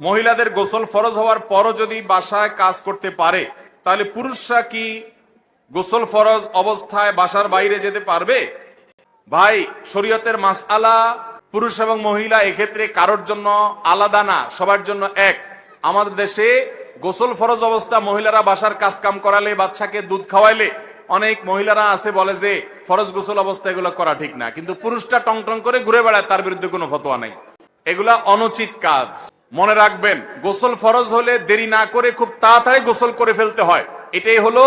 মহিলাদের গোসল ফরজ হওয়ার পরও যদি বাসায় কাজ করতে পারে, তাহলে পুরুষরা কি গোসল ফরজ অবস্থায় বাসার বাইরে যেতে পারবে? ভাই, শরীয়তের মাসআলা পুরুষ এবং মহিলা এক্ষেত্রে কারোর জন্য আলাদা না, সবার জন্য এক। আমাদের দেশে গোসল ফরজ অবস্থা মহিলারা বাসার কাজ কাম করালে, বাচ্চাকে দুধ খাওয়াইলে অনেক মহিলারা আছে বলে যে, ফরজ গোসল অবস্থা এগুলো করা ঠিক না। কিন্তু পুরুষটা টং টং করে ঘুরে বেড়ায়, তার বিরুদ্ধে কোনো ফতোয়া নাই। এগুলা অনুচিত কাজ। মনে রাখবেন, গোসল ফরজ হলে দেরি না করে খুব তাড়াতাড়ি গোসল করে ফেলতে হয়। এটাই হলো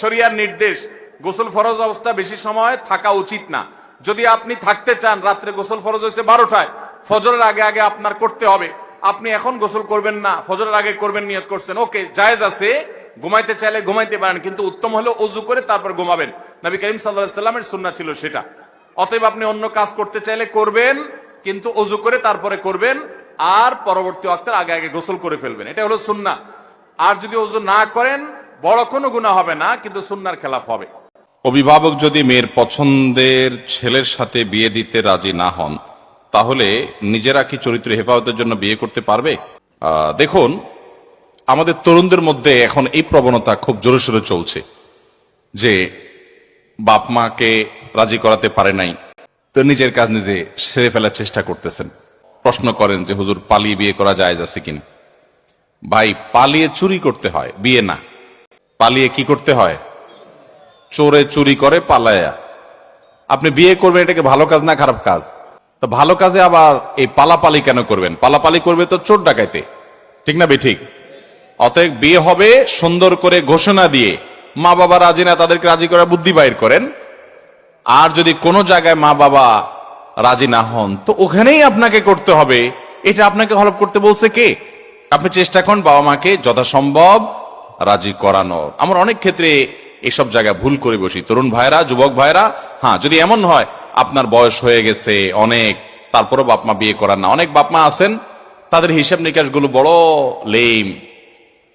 শরিয়ার নির্দেশ। গোসল ফরজ অবস্থা বেশি সময় থাকা উচিত না। যদি আপনি থাকতে চান, রাত্রে গোসল ফরজ হয়েছে বারোটায়, ফজরের আগে আগে আপনার করতে হবে। আপনি এখন গোসল করবেন না, ফজরের আগে করবেন, নিয়ত করছেন। ওকে, জায়েজ আছে, ঘুমাইতে চাইলে ঘুমাইতে পারেন, কিন্তু উত্তম হলো অজু করে তারপর ঘুমাবেন। নবী করিম সাল্লাহ সাল্লামের সুন্না ছিল সেটা। অতএব আপনি অন্য কাজ করতে চাইলে করবেন, কিন্তু অজু করে তারপরে করবেন। আর পরবর্তী অক্তের আগে আগে গোসল করে ফেলবেন। এটা হলো সুন্না। আর যদি অজু না করেন, বড় কোনো গুণা হবে না, কিন্তু সুন্নার খেলাফ হবে। অভিভাবক যদি মেয়ের পছন্দের ছেলের সাথে বিয়ে দিতে রাজি না হন, তাহলে নিজেরা কি চরিত্র হেফাজতের জন্য বিয়ে করতে পারবে? দেখুন, আমাদের তরুণদের মধ্যে এখন এই প্রবণতা খুব জোরে সোরে চলছে যে বাপ মাকে রাজি করাতে পারে নাই, তো নিজের কাজ নিজে সেরে ফেলার চেষ্টা করতেছেন। প্রশ্ন করেন যে, হুজুর, পালিয়ে বিয়ে করা যায় আছে কিনা? ভাই, পালিয়ে চুরি করতে হয়, বিয়ে না। পালিয়ে কি করতে হয়? চোরে চুরি করে পালায়া। আপনি বিয়ে করবেন, এটাকে ভালো কাজ না খারাপ কাজ? তো ভালো কাজে আবার এই পালাপালি কেন করবেন? পালাপালি করবে তো চোর ডাকাইতে। ঠিক না বে ঠিক অতএব বিয়ে হবে সুন্দর করে ঘোষণা দিয়ে মা বাবা রাজি না, তাদেরকে রাজি করার বুদ্ধি বাইর করেন। আর যদি কোনো জায়গায় মা বাবা রাজি না হন, তো ওখানেই আপনাকে করতে হবে। এটা আপনাকে হলপ করতে বলছে কে? আপনি চেষ্টা করুন বাবা মাকে যথাসম্ভব রাজি করানোর। আমার অনেক ক্ষেত্রে এসব জায়গায় ভুল করে বসি। তরুণ ভাইরা যুবক ভাইরা হ্যাঁ যদি এমন হয়, আপনার বয়স হয়ে গেছে, অনেক, তারপরও বাপমা বিয়ে করার না। অনেক বাপমা আছেন, তাদের হিসাব নিকাশগুলো বড় লেম।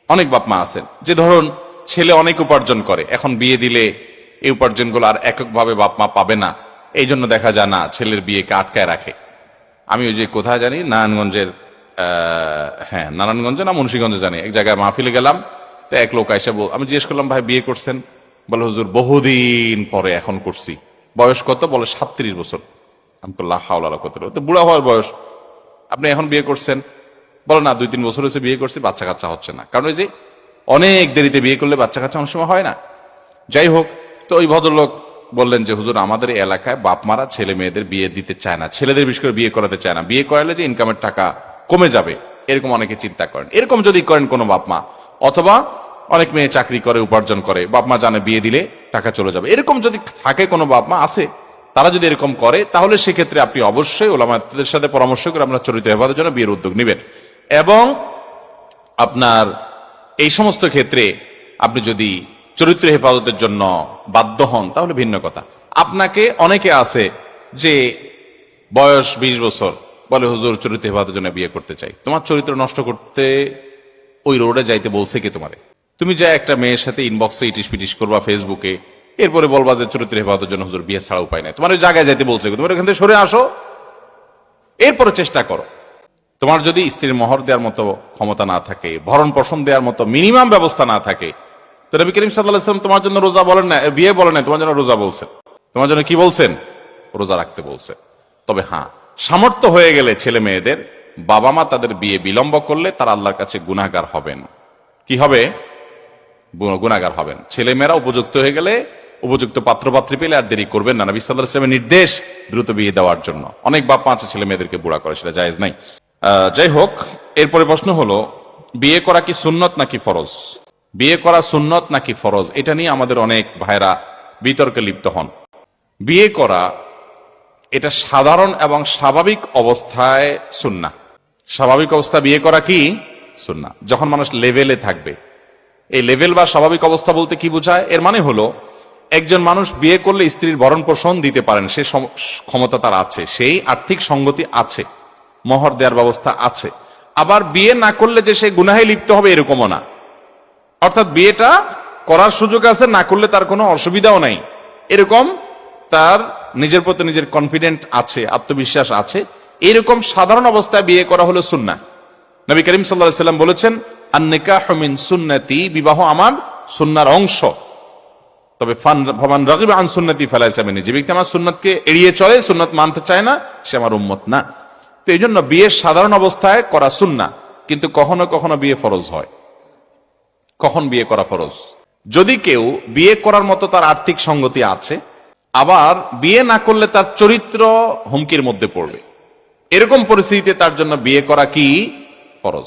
অনেক বাপমা আছেন, যে ধরুন, ছেলে অনেক উপার্জন করে, এখন বিয়ে দিলে এই উপার্জনগুলো আর এককভাবে বাপমা পাবে না। এই জন্য দেখা যায় না, ছেলের বিয়েকে আটকায় রাখে। আমি ওই যে কোথায় জানি, নারায়ণগঞ্জের হ্যাঁ নারায়ণগঞ্জে না, মুন্সীগঞ্জে জানি। এক জায়গায় মাহফিলে গেলাম, তো এক লোক আইসা আমি জিজ্ঞেস করলাম, ভাই, বিয়ে করছেন? বলে, হুজুর, বহুদিন পরে এখন করছি। বয়স কত? বলে, সাতত্রিশ বছর। আমি করলাম হাওলা কত তো বুড়া হওয়ার বয়স। আপনি এখন বিয়ে করছেন? বলো, না দুই তিন বছর হয়েছে বিয়ে করছি বাচ্চা কাচ্চা হচ্ছে না। কারণ ওই যে অনেক দেরিতে বিয়ে করলে বাচ্চা কাচ্চা অনেক সময় হয় না। যাই হোক, তো ওই ভদ্রলোক বললেন যে, হুজুর, আমাদের এলাকায় বাপ মারা ছেলে মেয়েদের বিয়ে দিতে চায় না। ছেলেদের বিশেষ করে বিয়ে করাতে চায় না। বিয়ে করালে যে ইনকামের টাকা কমে যাবে, এরকম অনেকে চিন্তা করেন। এরকম যদি করেন কোনো বাপ মা অথবা অনেক মেয়ে চাকরি করে, উপার্জন করে বাপ মা জানে বিয়ে দিলে টাকা চলে যাবে। এরকম যদি থাকে কোনো বাপ মা আছে। তারা যদি এরকম করে, তাহলে সেক্ষেত্রে আপনি অবশ্যই ওলামাদের সাথে পরামর্শ করে আপনার চরিত্র হেফাজতের জন্য বিয়ের উদ্যোগ নেবেন। এবং আপনার এই সমস্ত ক্ষেত্রে আপনি যদি চরিত্র হেফাজতের জন্য বাধ্য হন, তাহলে ভিন্ন কথা। আপনাকে অনেকে আছে যে বয়স ২০ বছর, বলে, হুজুর, চরিত্র হেফাজতের জন্য বিয়ে করতে চাই। তোমার চরিত্র নষ্ট করতে ওই রোডে যাইতে বলছে কি তোমারে? তুমি যা একটা মেয়ের সাথে ইনবক্সে ইটিস পিটিস করবা ফেসবুকে এরপরে বলবা যে চরিত্র হেফাজতের জন্য হুজুর বিয়ে ছাড়া উপায় নাই। তোমার ওই জায়গায় যাইতে বলছে? তোমার এখান থেকে সরে আসো। এরপরে চেষ্টা করো। তোমার যদি স্ত্রীর মহর দেওয়ার মতো ক্ষমতা না থাকে ভরণ পোষণ দেওয়ার মতো মিনিমাম ব্যবস্থা না থাকে তো নবী করিম সাল্লাম তোমার জন্য রোজা বলেন না বিয়ে বলেন না, তোমার জন্য রোজা বলছেন তোমার জন্য কি বলছেন? রোজা রাখতে বলছে। তবে হ্যাঁ সামর্থ্য হয়ে গেলে ছেলে মেয়েদের বাবা মা তাদের বিয়ে বিলম্ব করলে তারা আল্লাহর কাছে গুনাহগার হবেন। কি হবে? গু- গুনাহগার হবেন। ছেলে মেয়েরা উপযুক্ত হয়ে গেলে উপযুক্ত পাত্রপাত্রী পেলে আর দেরি করবেন না। নবী সাল্লাহ ইসলামের নির্দেশ দ্রুত বিয়ে দেওয়ার জন্য। অনেক বাপ আছে ছেলে মেয়েদেরকে বুড়া করে, সেটা জায়েজ নাই। যাই হোক, এরপরে প্রশ্ন হলো, বিয়ে করা কি সুন্নত নাকি ফরজ? বিয়ে করা সুন্নত নাকি ফরজ? এটা নিয়ে আমাদের অনেক ভাইরা বিতর্কে লিপ্ত হন। বিয়ে করা এটা সাধারণ এবং স্বাভাবিক অবস্থায় সুন্না স্বাভাবিক অবস্থা বিয়ে করা কি? সুন্না যখন মানুষ লেভেলে থাকবে। এই লেভেল বা স্বাভাবিক অবস্থা বলতে কি বোঝায়? এর মানে হলো, একজন মানুষ বিয়ে করলে স্ত্রীর ভরণ পোষণ দিতে পারেন, সে ক্ষমতা তার আছে, সেই আর্থিক সঙ্গতি আছে, মহর দেওয়ার ব্যবস্থা আছে। আবার বিয়ে না করলে যে সে গুনাহে লিপ্ত হবে এরকমও না। অর্থাৎ বিয়েটা করার সুযোগ আছে, না করলে তার কোনো অসুবিধাও নাই। এরকম তার নিজের প্রতি নিজের কনফিডেন্ট আছে, আত্মবিশ্বাস আছে। এরকম সাধারণ অবস্থায় বিয়ে করা হলো সুন্না নবী করিম সাল্লাহ সাল্লাম বলেছেন, আন্নিকাহ মিন সুন্নতি, বিবাহ আমার সুন্নার অংশ। তবে ফান ভবান রাগিব আন সুন্নতি আমি যে ব্যক্তি আমার সুন্নতকে এড়িয়ে চলে, সুন্নত মানতে চায় না, সে আমার উম্মত না। তো এই জন্য বিয়ে সাধারণ অবস্থায় করা সুন্না কিন্তু কখনো কখনো বিয়ে ফরজ হয়। কখন বিয়ে করা ফরজ? যদি কেউ বিয়ে করার মতো তার আর্থিক সঙ্গতি আছে, আবার বিয়ে না করলে তার চরিত্র হুমকির মধ্যে পড়বে। এরকম পরিস্থিতিতে তার জন্য বিয়ে করা কি ফরজ?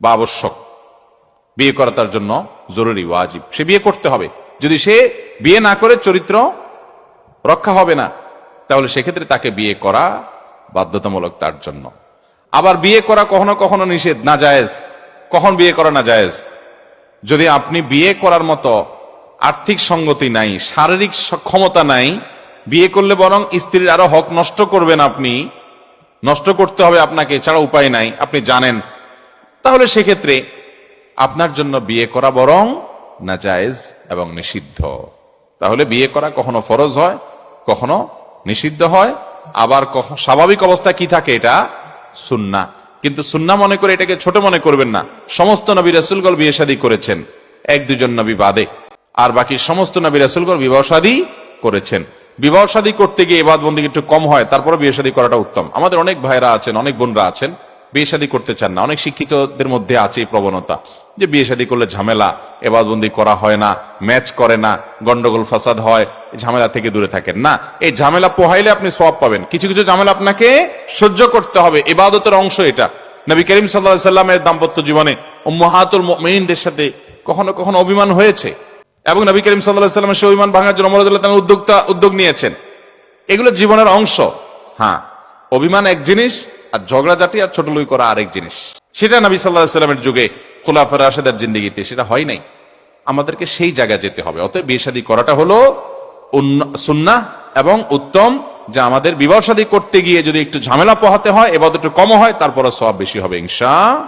বা আবশ্যক। বিয়ে করা তার জন্য জরুরি, ওয়াজিব। সে বিয়ে করতে হবে। যদি সে বিয়ে না করে চরিত্র রক্ষা হবে না, তাহলে সেক্ষেত্রে তাকে বিয়ে করা বাধ্যতামূলক তার জন্য। আবার বিয়ে করা কখনো কখনো নিষেধ না জায়েজ কখন বিয়ে করা না জায়েজ যদি আপনি বিয়ে করার মতো আর্থিক সঙ্গতি নাই, শারীরিক ক্ষমতা নাই, বিয়ে করলে বরং স্ত্রীর আরও হক নষ্ট করবেন আপনি, নষ্ট করতে হবে আপনাকে, এছাড়া উপায় নাই, আপনি জানেন। তাহলে সেক্ষেত্রে আপনার জন্য বিয়ে করা বরং না জায়েজ এবং নিষিদ্ধ। তাহলে বিয়ে করা কখনো ফরজ হয়, কখনো নিষিদ্ধ হয়। আবার স্বাভাবিক অবস্থা কি থাকে এটা? সুন্না কিন্তু সুন্না মনে করে এটাকে ছোট মনে করবেন না। সমস্ত নবী রাসুলগল বিয়ে শাদী করেছেন। এক দুজন নবী বাদে। আর বাকি সমস্ত নবী রাসুলগল বিবাহ শাদী করেছেন। বিবাহ শাদী করতে গিয়ে এবাদ বন্দী একটু কম হয় তারপরে বিয়ে শাদী করাটা উত্তম। আমাদের অনেক ভাইরা আছেন, অনেক বোনরা আছেন, বিয়ে শাদী করতে চান না। অনেক শিক্ষিতদের মধ্যে আছে এই প্রবণতা। যে বিয়ে শাদী করলে ঝামেলা, এবাদবন্দি করা হয় না, ম্যাচ করে না, গন্ডগোল, ফাসাদ হয় ঝামেলা থেকে দূরে থাকেন। না, এই ঝামেলা পোহাইলে আপনি সব পাবেন। কিছু কিছু ঝামেলা আপনাকে সহ্য করতে হবে। এবাদতের অংশ এটা। নবী করিম সাল্লাহ সাল্লামের দাম্পত্য জীবনে উম্মাহাতুল মুমিনদের সাথে কখনো কখনো অভিমান হয়েছে। এবং নবী করিম সাল্লাহ সাল্লামের সে অভিমান ভাঙার জন্য তাআলা উদ্যোক্তা, উদ্যোগ নিয়েছেন। এগুলো জীবনের অংশ। হ্যাঁ অভিমান এক জিনিস আর ঝগড়াঝাটি আর ছোট লুই করা আরেক জিনিস। সেটা নবী সাল্লাহ সাল্লামের যুগে খোলাফার আশেদার জিন্দিগিতে সেটা হয় নাই। আমাদেরকে সেই জায়গায় যেতে হবে। অতএব বিয়ে শাদী করাটা হলো সুন্না এবং উত্তম, যে আমাদের বিবাহ শাদী করতে গিয়ে যদি একটু ঝামেলা পোহাতে হয় এবার একটু কম হয় তারপরে সব বেশি হবে, ইনশা